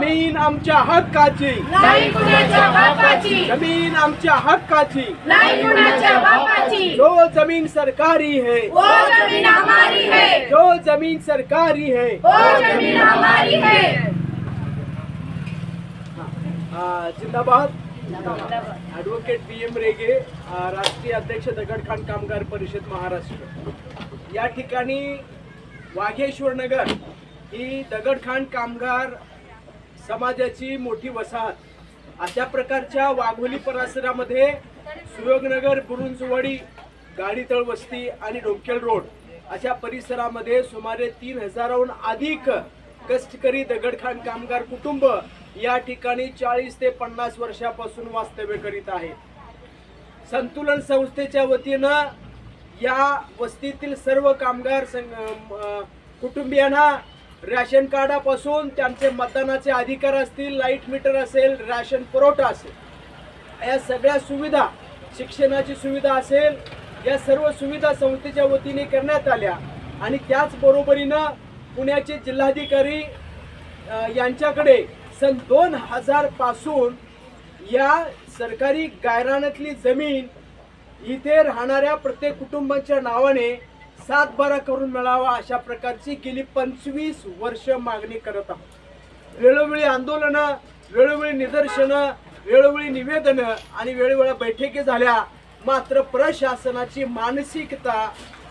जमीन आमच्या हक्काची. नाही कुणाच्या बापाची. जमीन आमच्या हक्काची. नाही कुणाच्या बापाची. जो जमीन सरकारी है वो जमीन हमारी है. जो जमीन सरकारी है. वो जमीन हमारी है. आ, जिंदाबाद. ॲडव्होकेट बी एम रेगे राष्ट्रीय अध्यक्ष दगडखान कामगार परिषद महाराष्ट्र. या ठिकाणी वाघेश्वर नगर ही दगडखान कामगार समाजाची मोठी वसाहत. अशा प्रकारच्या वाघोली परिसरामध्ये सुयोगनगर बुरुंजवाडी गाडीतळ वस्ती आणि डोंकेल रोड अशा परिसरामध्ये सुमारे तीन हजाराहून अधिक कष्टकरी दगडखान कामगार कुटुंब या ठिकाणी चाळीस ते पन्नास वर्षापासून वास्तव्य करीत आहेत. संतुलन संस्थेच्या वतीनं या वस्तीतील सर्व कामगार संघ कुटुंबियांना रॅशन कार्डापासून त्यांचे मतदानाचे अधिकार असतील लाइट मीटर असेल रॅशन पुरवठा असेल. या सगळ्या सुविधा शिक्षणाची सुविधा असेल या सर्व सुविधा संस्थेच्या वतीने करण्यात आल्या. आणि त्याचबरोबरीनं पुण्याचे जिल्हाधिकारी यांच्याकडे सन दोन हजारपासून या सरकारी गायरानातली जमीन इथे राहणाऱ्या प्रत्येक कुटुंबाच्या नावाने सातबारा करून मिळावा अशा प्रकारची गेली पंचवीस वर्ष मागणी करत आहोत. वेळोवेळी आंदोलनं वेळोवेळी निदर्शनं वेळोवेळी निवेदनं आणि वेळोवेळी बैठकी झाल्या. मात्र प्रशासनाची मानसिकता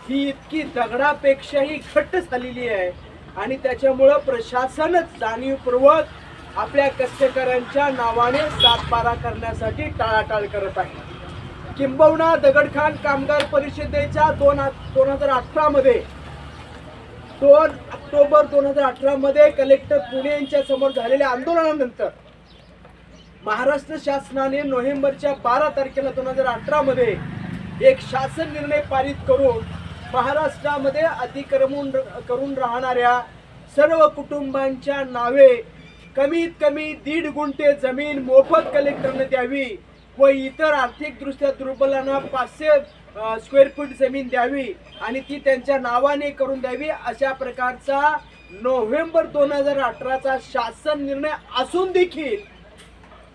ही इतकी दगडापेक्षाही घट्ट झालेली आहे आणि त्याच्यामुळं प्रशासनच जाणीवपूर्वक आपल्या कष्टकऱ्यांच्या नावाने सातबारा करण्यासाठी टाळाटाळ करत आहे. किंबहुना दगडखान कामगार परिषदेच्या दोन दोन हजार अठरामध्ये दोन ऑक्टोबर दोन हजार अठरामध्ये कलेक्टर पुणे यांच्या समोर झालेल्या आंदोलनानंतर महाराष्ट्र शासनाने नोव्हेंबरच्या बारा तारखेला दोन हजार अठरामध्ये एक शासन निर्णय पारित करून महाराष्ट्रामध्ये अतिक्रमण करून राहणाऱ्या सर्व कुटुंबांच्या नावे कमीत कमी दीड गुंठे जमीन मोफत कलेक्टरने द्यावी. व इतर आर्थिकदृष्ट्या दुर्बलांना पाचशे स्क्वेअर फूट जमीन द्यावी आणि ती त्यांच्या नावाने करून द्यावी अशा प्रकारचा नोव्हेंबर दोन हजार अठराचा शासन निर्णय असून देखील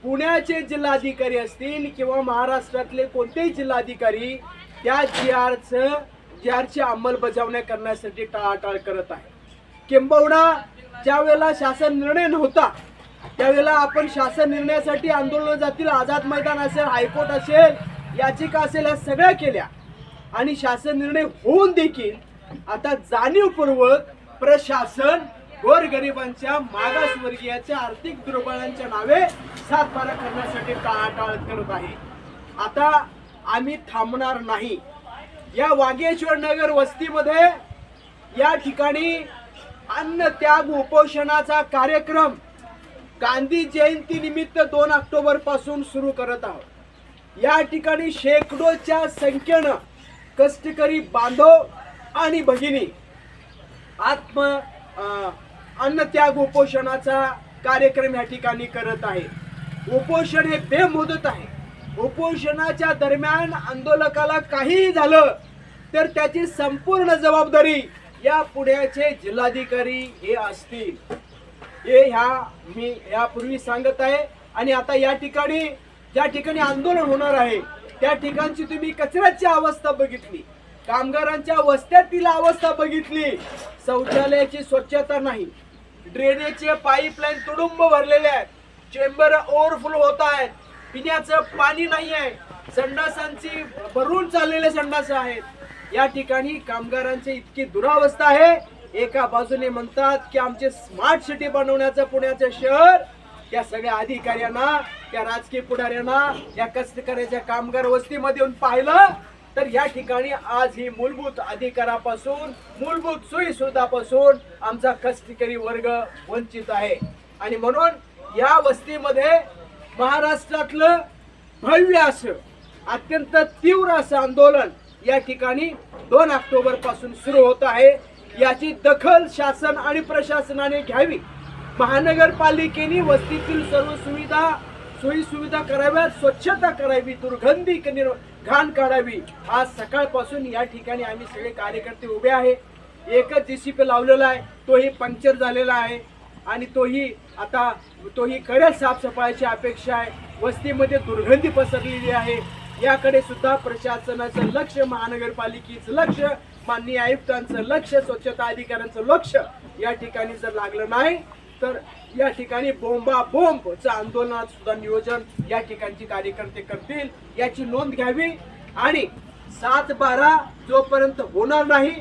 पुण्याचे जिल्हाधिकारी असतील किंवा महाराष्ट्रातले कोणतेही जिल्हाधिकारी त्या जी आरचं जी आरची अंमलबजावणी करण्यासाठी टाळाटाळ करत आहे किंबहुना ज्या वेळेला शासन निर्णय नव्हता त्यावेळेला आपण शासन निर्णयासाठी आंदोलन जातील आझाद मैदान असेल हायकोर्ट असेल याचिका असेल या सगळ्या केल्या. आणि शासन निर्णय होऊन देखील आता जाणीवपूर्वक प्रशासन गोरगरिबांच्या मागासवर्गीयाच्या आर्थिक दुर्बलांच्या नावे सातबारा करण्यासाठी टाळाटाळ करत आहे. आता आम्ही थांबणार नाही. या वागेश्वर नगर वस्तीमध्ये या ठिकाणी अन्न त्याग उपोषणाचा कार्यक्रम गांधी जयंती निमित्त दोन ऑक्टोबरपासून सुरू करत आहोत. या ठिकाणी शेकडोच्या संख्येनं कष्टकरी बांधव आणि भगिनी आत्म अन्नत्याग उपोषणाचा कार्यक्रम या ठिकाणी करत आहे उपोषण हे बेमुदत आहे. उपोषणाच्या दरम्यान आंदोलकाला काहीही झालं तर त्याची संपूर्ण जबाबदारी या पुण्याचे जिल्हाधिकारी हे असतील. हे ह्या मी यापूर्वी सांगत आहे. आणि आता या ठिकाणी ज्या ठिकाणी आंदोलन होणार आहे त्या ठिकाणची तुम्ही कचऱ्याची अवस्था बघितली. कामगारांच्या वस्त्यातील अवस्था बघितली. शौचालयाची स्वच्छता नाही. ड्रेनेजचे पाईपलाईन तुडुंब भरलेले आहेत. चेंबर ओव्हरफ्लो होत आहेत. पिण्याचं पाणी नाही आहे. संडासांची भरून चाललेले संडास आहेत. या ठिकाणी कामगारांची इतकी दुरावस्था आहे. एका बाजूने म्हणतात की आमचे स्मार्ट सिटी बनवण्याचं पुण्याचं शहर त्या सगळ्या अधिकाऱ्यांना त्या राजकीय पुढाऱ्यांना या कष्टकऱ्याच्या कामगार वस्तीमध्ये येऊन पाहिलं तर या ठिकाणी आज ही मूलभूत अधिकारापासून मूलभूत सोयीसुविधापासून आमचा कष्टकरी वर्ग वंचित आहे. आणि म्हणून या वस्तीमध्ये महाराष्ट्रातलं भव्य असं अत्यंत तीव्र असं आंदोलन या ठिकाणी दोन ऑक्टोबरपासून सुरू होत आहे. याची दखल शासन आणि प्रशासनाने घ्यावी. महानगरपालिकेने वस्तीतील सर्व सुविधा सोयीसुविधा कराव्या कराव्यात स्वच्छता करावी दुर्गंधी निर् घाण काढावी. आज सकाळपासून या ठिकाणी आम्ही सगळे कार्यकर्ते उभे आहे. एकच जी सी पी लावलेला आहे. तोही पंक्चर झालेला आहे. आणि तोही आता तोही कड्या साफसफाईची अपेक्षा आहे. वस्तीमध्ये दुर्गंधी पसरलेली आहे. याकडे सुद्धा प्रशासनाचं लक्ष महानगरपालिकेचं लक्ष माननीय आयुक्तांचं लक्ष स्वच्छता अधिकाऱ्यांचं लक्ष या ठिकाणी जर लागलं नाही तर या ठिकाणी बोंबा बोंबचं आंदोलनात सुद्धा नियोजन या ठिकाणचे कार्यकर्ते करतील याची नोंद घ्यावी. आणि सात बारा जोपर्यंत होणार नाही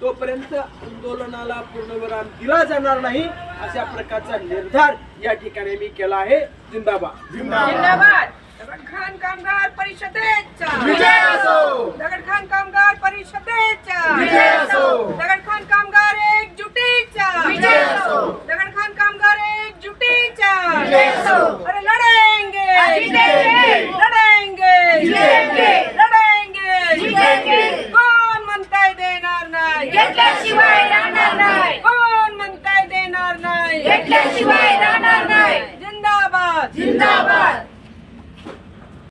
तोपर्यंत आंदोलनाला पूर्णविराम दिला जाणार नाही अशा प्रकारचा निर्धार या ठिकाणी मी केला आहे. जिंदाबाद. जिंदाबाद. दगडखान कामगार परिषदेचा विजय असो. दगडखान कामगार परिषदेचा विजय असो. दगडखान कामगार एकजुटीचा विजय असो. दगडखान कामगार एकजुटीचा विजय असो. अरे लढेंगे जीतेंगे. लढेंगे जीतेंगे. लढेंगे जीतेंगे. कोण म्हणताय देणार नाही घेतल्याशिवाय राहणार नाही कोण म्हणताय देणार नाही घेतल्याशिवाय राहणार नाही जिंदाबाद जिंदाबाद